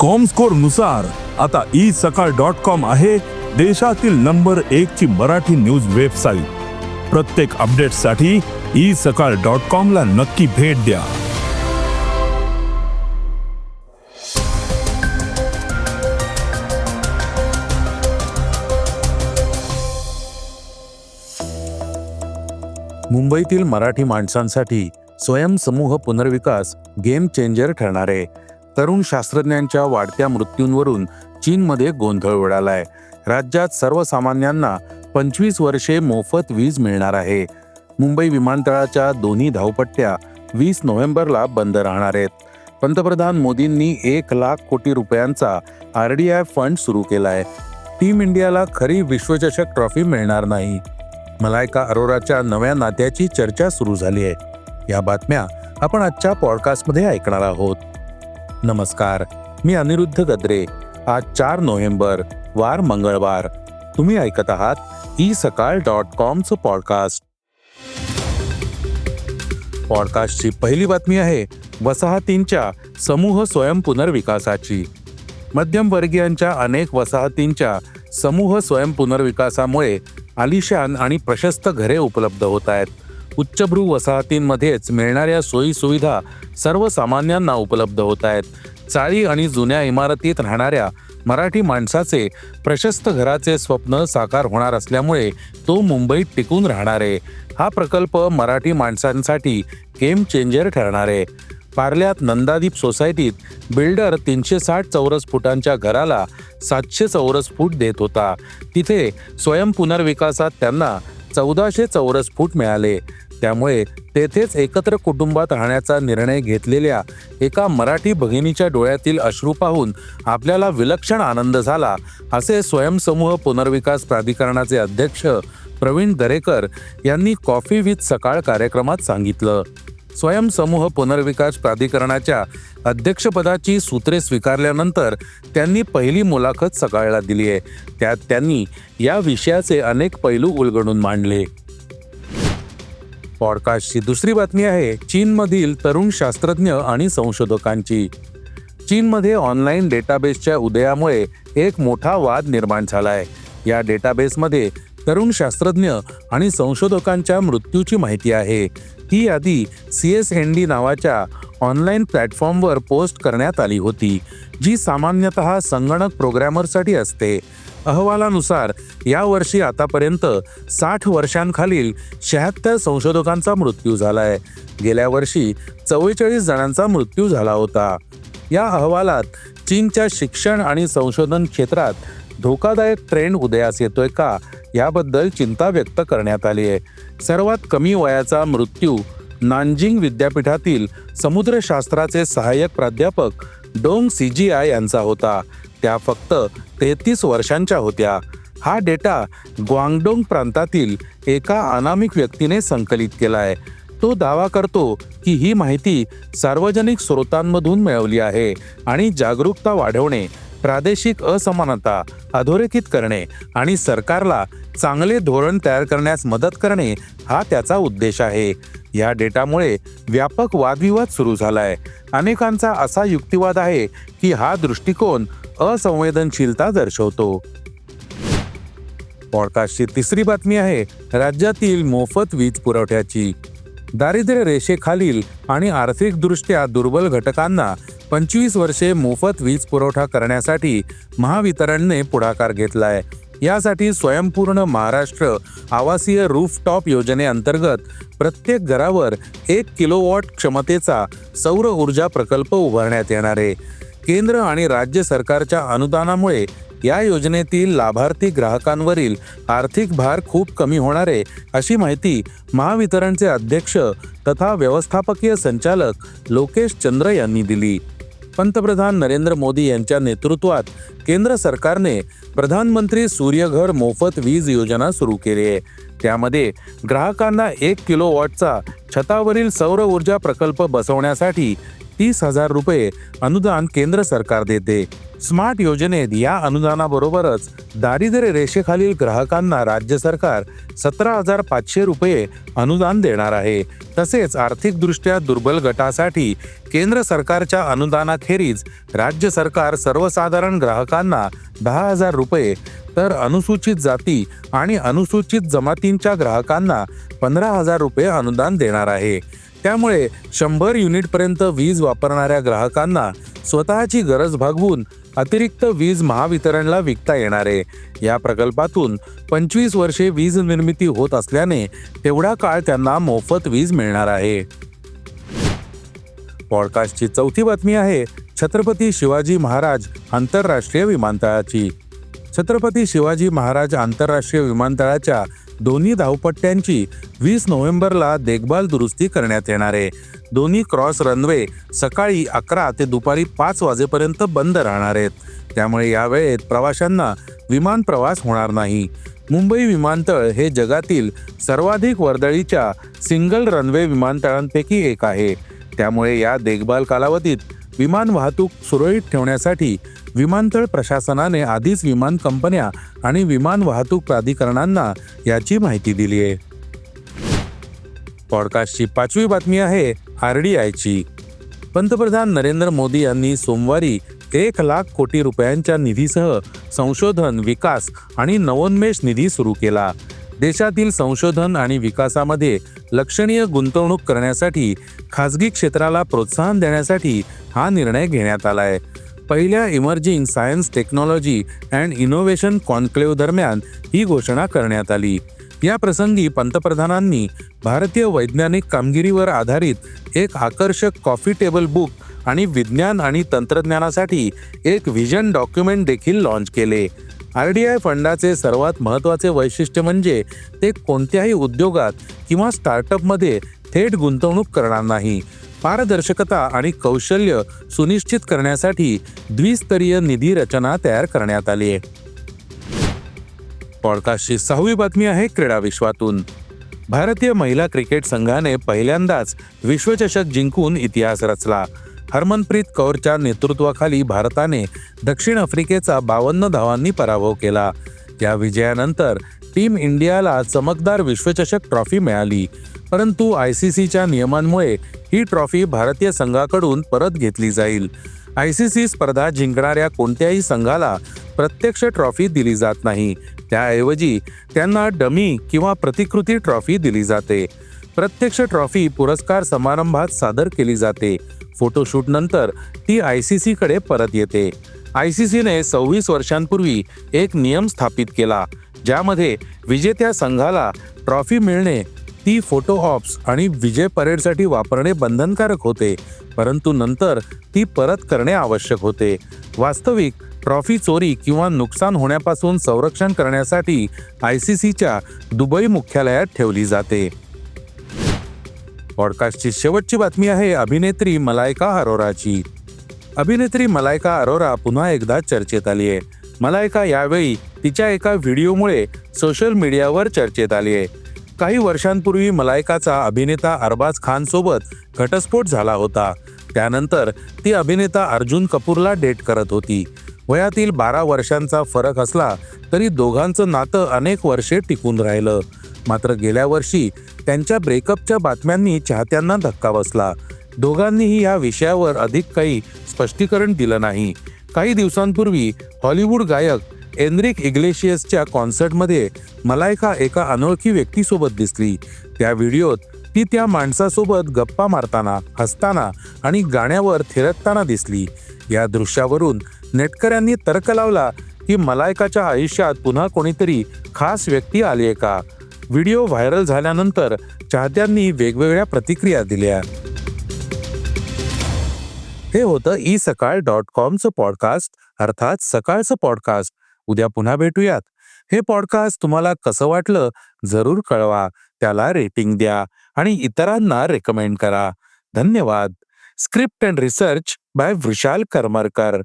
कॉमस्कोरनुसार आता ई सकाळ dot com आहे देशातील नंबर एक ची मराठी न्यूज वेबसाईट प्रत्येक अपडेटसाठी ई सकाळ डॉट कॉम ला नक्की भेट द्या. मुंबईतील मराठी माणसांसाठी स्वयंसमूह पुनर्विकास गेम चेंजर ठरणार आहे तरुण शास्त्रज्ञांच्या वाढत्या मृत्यूंवरून चीनमध्ये गोंधळ उडालाय. राज्यात सर्वसामान्यांना पंचवीस वर्षे मोफत वीज मिळणार आहे. मुंबई विमानतळाच्या दोन्ही धावपट्ट्या वीस नोव्हेंबरला बंद राहणार आहेत. पंतप्रधान मोदींनी एक लाख कोटी रुपयांचा आर डी आय फंड सुरू केलाय. टीम इंडियाला खरी विश्वचषक ट्रॉफी मिळणार नाही. मलायका अरोराच्या नव्या नात्याची चर्चा सुरू झाली आहे. या बातम्या आपण आजच्या पॉडकास्टमध्ये ऐकणार आहोत. नमस्कार मी अनिरुद्ध गद्रे. आज चार नोव्हेंबर वार मंगळवार. तुम्ही ऐकत आहात ई सकाळ डॉट कॉमचं पॉडकास्ट. पॉडकास्टची पहिली बातमी आहे वसाहतींच्या समूह स्वयं पुनर्विकासाची. मध्यमवर्गीयांच्या अनेक वसाहतींच्या समूह स्वयं पुनर्विकासामुळे आलिशान आणि प्रशस्त घरे उपलब्ध होत आहेत. उच्चभ्रू वसाहतींमध्येच मिळणाऱ्या सोयी सुविधा सर्वसामान्यांना उपलब्ध होत आहेत. चाळी आणि जुन्या इमारतीत राहणाऱ्या मराठी माणसाचे प्रशस्त घराचे स्वप्न साकार होणार असल्यामुळे तो मुंबईत टिकून राहणार आहे. हा प्रकल्प मराठी माणसांसाठी गेम चेंजर ठरणार आहे. पार्ल्यात नंदादीप सोसायटीत बिल्डर तीनशे साठ चौरस फुटांच्या घराला सातशे चौरस फूट देत होता. तिथे स्वयं पुनर्विकासात त्यांना चौदाशे चौरस फूट मिळाले. त्यामुळे तेथेच एकत्र कुटुंबात राहण्याचा निर्णय घेतलेल्या एका मराठी भगिनीच्या डोळ्यातील अश्रू पाहून आपल्याला विलक्षण आनंद झाला असे स्वयंसमूह पुनर्विकास प्राधिकरणाचे अध्यक्ष प्रवीण दरेकर यांनी कॉफी विथ सकाळ कार्यक्रमात सांगितलं. स्वयंसमूह पुनर्विकास प्राधिकरणाच्या अध्यक्षपदाची सूत्रे स्वीकारल्यानंतर त्यांनी पहिली मुलाखत सकाळला दिली आहे त्यात त्यांनी या विषयाचे अनेक पैलू उलगडून मांडले. पॉडकास्टची दुसरी बातमी आहे चीनमधील तरुण शास्त्रज्ञ आणि संशोधकांची. चीनमध्ये ऑनलाईन डेटाबेसच्या उदयामुळे एक मोठा वाद निर्माण झालाय. या डेटाबेसमध्ये तरुण शास्त्रज्ञ आणि संशोधकांच्या मृत्यूची माहिती आहे. ही यादी सी एस एन डी नावाच्या ऑनलाईन प्लॅटफॉर्मवर पोस्ट करण्यात आली होती जी सामान्यतः संगणक प्रोग्रॅमरसाठी असते. अहवालानुसार यावर्षी आतापर्यंत साठ वर्षांखालील शहात्तर संशोधकांचा मृत्यू झालाय. गेल्या वर्षी चव्वेचाळीस जणांचा मृत्यू झाला होता. या अहवालात चीनच्या शिक्षण आणि संशोधन क्षेत्रात धोकादायक ट्रेंड उदयास येतोय का? याबद्दल चिंता व्यक्त करण्यात आली आहे. सर्वात कमी वयाचा मृत्यू नानजिंग विद्यापीठातील समुद्रशास्त्राचे सहाय्यक प्राध्यापक डोंग सीजीआय यांचा होता. त्या फक्त तेहतीस वर्षांच्या होत्या. हा डेटा ग्वांगडोंग प्रांतातील एका अनामिक व्यक्तीने संकलित केलाय. तो दावा करतो की ही माहिती सार्वजनिक स्रोतांमधून मिळवली आहे आणि जागरूकता वाढवणे प्रादेशिक असमानता अधोरेखित करणे आणि सरकारला चांगले धोरण तयार करण्यास मदत करणे हा त्याचा उद्देश आहे. या डेटामुळे व्यापक वादविवाद सुरू झालाय. अनेकांचा असा युक्तिवाद आहे की हा दृष्टिकोन असंवेदनशीलता दर्शवतो. पॉडकास्टची तिसरी बातमी आहे राज्यातील मोफत वीज पुरवठ्याची. दारिद्र्य रेषेखालील आणि आर्थिकदृष्ट्या दुर्बल घटकांना पंचवीस वर्षे मोफत वीज पुरवठा करण्यासाठी महावितरणने पुढाकार घेतलाय. यासाठी स्वयंपूर्ण महाराष्ट्र आवासीय रूफटॉप योजनेअंतर्गत प्रत्येक घरावर एक किलोवॉट क्षमतेचा सौर ऊर्जा प्रकल्प उभारण्यात येणार आहे. केंद्र आणि राज्य सरकारच्या अनुदानामुळे या योजनेतील लाभार्थी ग्राहकांवरील आर्थिक भार खूप कमी होणार आहे अशी माहिती महावितरणचे अध्यक्ष तथा व्यवस्थापकीय संचालक लोकेश चंद्र यांनी दिली. पंतप्रधान नरेंद्र मोदी यांच्या नेतृत्वात केंद्र सरकारने प्रधानमंत्री सूर्यघर मोफत वीज योजना सुरू केली आहे. त्यामध्ये ग्राहकांना एक किलो वॉटचा छतावरील सौर ऊर्जा प्रकल्प बसवण्यासाठी तीस हजार रुपये अनुदान केंद्र सरकार देते. स्मार्ट योजनेत या अनुदानाबरोबरच दारिद्र्य रेषेखालील ग्राहकांना राज्य सरकार सतरा हजार पाचशे रुपये अनुदान देणार आहे. तसेच आर्थिकदृष्ट्या दुर्बल गटासाठी केंद्र सरकारच्या अनुदानाखेरीज राज्य सरकार सर्वसाधारण ग्राहकांना दहा हजार रुपये तर अनुसूचित जाती आणि अनुसूचित जमातींच्या ग्राहकांना पंधरा हजार रुपये अनुदान देणार आहे. त्यामुळे शंभर युनिटपर्यंत वीज वापरणाऱ्या ग्राहकांना स्वतःची गरज भागवून अतिरिक्त वीज महावितरणला विकता येणार आहे. या प्रकल्पातून पंचवीस वर्षे वीज निर्मिती होत असल्याने तेवढा काळ त्यांना मोफत वीज मिळणार आहे. पॉडकास्टची चौथी बातमी आहे छत्रपती शिवाजी महाराज आंतरराष्ट्रीय विमानतळाची. छत्रपती शिवाजी महाराज आंतरराष्ट्रीय विमानतळाच्या दोन्ही धावपट्ट्यांची वीस नोव्हेंबरला देखभाल दुरुस्ती करण्यात येणार आहे. दोन्ही क्रॉस रनवे सकाळी अकरा ते दुपारी पाच वाजेपर्यंत बंद राहणार आहेत. त्यामुळे या वेळेत प्रवाशांना विमान प्रवास होणार नाही. मुंबई विमानतळ हे जगातील सर्वाधिक वर्दळीच्या सिंगल रनवे विमानतळांपैकी एक आहे. त्यामुळे या देखभाल कालावधीत विमान वाहतूक सुरळीत ठेवण्यासाठी विमानतळ प्रशासनाने आधीच विमान कंपन्या आणि विमान वाहतूक प्राधिकरणांना याची माहिती दिली आहे. पॉडकास्टची पाचवी बातमी आहे आर डी आयची. पंतप्रधान नरेंद्र मोदी यांनी सोमवारी एक लाख कोटी रुपयांच्या निधीसह संशोधन विकास आणि नवोन्मेष निधी सुरू केला. देशातील संशोधन आणि विकासामध्ये लक्षणीय गुंतवणूक करण्यासाठी खाजगी क्षेत्राला प्रोत्साहन देण्यासाठी हा निर्णय घेण्यात आला आहे पहिल्या emerging science technology and innovation conclave दरम्यान ही घोषणा करण्यात आली. या प्रसंगी पंतप्रधानांनी भारतीय वैज्ञानिक कामगिरीवर आधारित एक आकर्षक कॉफी टेबल बुक आणि विज्ञान आणि तंत्रज्ञानासाठी एक व्हिजन डॉक्युमेंट देखील लॉन्च केले. आर डी आय फंडाचे सर्वात महत्त्वाचे वैशिष्ट्य म्हणजे ते कोणत्याही उद्योगात किंवा स्टार्टअपमध्ये थेट गुंतवणूक करणार नाही. पारदर्शकता आणि कौशल्य सुनिश्चित करण्यासाठी द्विस्तरीय निधी रचना तयार करण्यात आली आहे. पॉडकास्टची सहावी बातमी आहे क्रीडा विश्वातून. भारतीय महिला क्रिकेट संघाने पहिल्यांदाच विश्वचषक जिंकून इतिहास रचला. हरमनप्रीत कौरच्या नेतृत्वाखाली भारताने दक्षिण आफ्रिकेचा बावन्न धावांनी पराभव केला. या विजयानंतर टीम इंडियाला चमकदार विश्वचषक ट्रॉफी मिळाली. परंतु आय सी सीच्या नियमांमुळे ही ट्रॉफी भारतीय संघाकडून परत घेतली जाईल. आय सी सी स्पर्धा जिंकणाऱ्या कोणत्याही संघाला प्रत्यक्ष ट्रॉफी दिली जात नाही. त्याऐवजी त्यांना डमी किंवा प्रतिकृती ट्रॉफी दिली जाते. प्रत्यक्ष ट्रॉफी पुरस्कार समारंभात सादर केली जाते. फोटोशूट नंतर ती आय सी सीकडे परत येते. आय सी सीने सव्वीस वर्षांपूर्वी एक नियम स्थापित केला ज्यामध्ये विजेत्या संघाला ट्रॉफी मिळणे ती फोटो ऑप्स आणि विजय परेडसाठी वापरणे बंधनकारक होते परंतु नंतर ती परत करणे आवश्यक होते. वास्तविक ट्रॉफी चोरी किंवा नुकसान होण्यापासून संरक्षण करण्यासाठी आय सी सीच्या दुबई मुख्यालयात ठेवली जाते. पॉडकास्टची शेवटची बातमी आहे अभिनेत्री मलायका अरोराची. अभिनेत्री मलायका अरोरा पुन्हा एकदा चर्चेत आली आहे मलायका यावेळी तिच्या एका व्हिडिओमुळे सोशल मीडियावर चर्चेत आली आहे काही वर्षांपूर्वी मलायकाचा अभिनेता अरबाज खान सोबत घटस्फोट झाला होता. त्यानंतर ती अभिनेता अर्जुन कपूरला डेट करत होती. वयातील बारा वर्षांचा फरक असला तरी दोघांचं नातं अनेक वर्षे टिकून राहिलं. मात्र गेल्या वर्षी त्यांच्या ब्रेकअपच्या बातम्यांनी चाहत्यांना धक्का बसला. दोघांनीही या विषयावर अधिक काही स्पष्टीकरण दिलं नाही. काही दिवसांपूर्वी हॉलिवूड गायक एनरिक इग्लेशियसच्या कॉन्सर्टमध्ये मलायका एका अनोळखी व्यक्तीसोबत दिसली. त्या व्हिडिओत ती त्या माणसासोबत गप्पा मारताना हसताना आणि गाण्यावर थिरकताना दिसली. या दृश्यावरून नेटकऱ्यांनी तर्क लावला की मलायकाच्या आयुष्यात पुन्हा कोणीतरी खास व्यक्ती आली आहे का? व्हिडिओ व्हायरल झाल्यानंतर चाहत्यांनी वेगवेगळ्या प्रतिक्रिया दिल्या. हे होतं ई सकाळ डॉट कॉमचं पॉडकास्ट अर्थात सकाळचं पॉडकास्ट. उद्या पुन्हा भेटूयात. हे पॉडकास्ट तुम्हाला कसं वाटलं जरूर कळवा. त्याला रेटिंग द्या आणि इतरांना रेकमेंड करा. धन्यवाद. Script and research by Vrushal Karmarkar.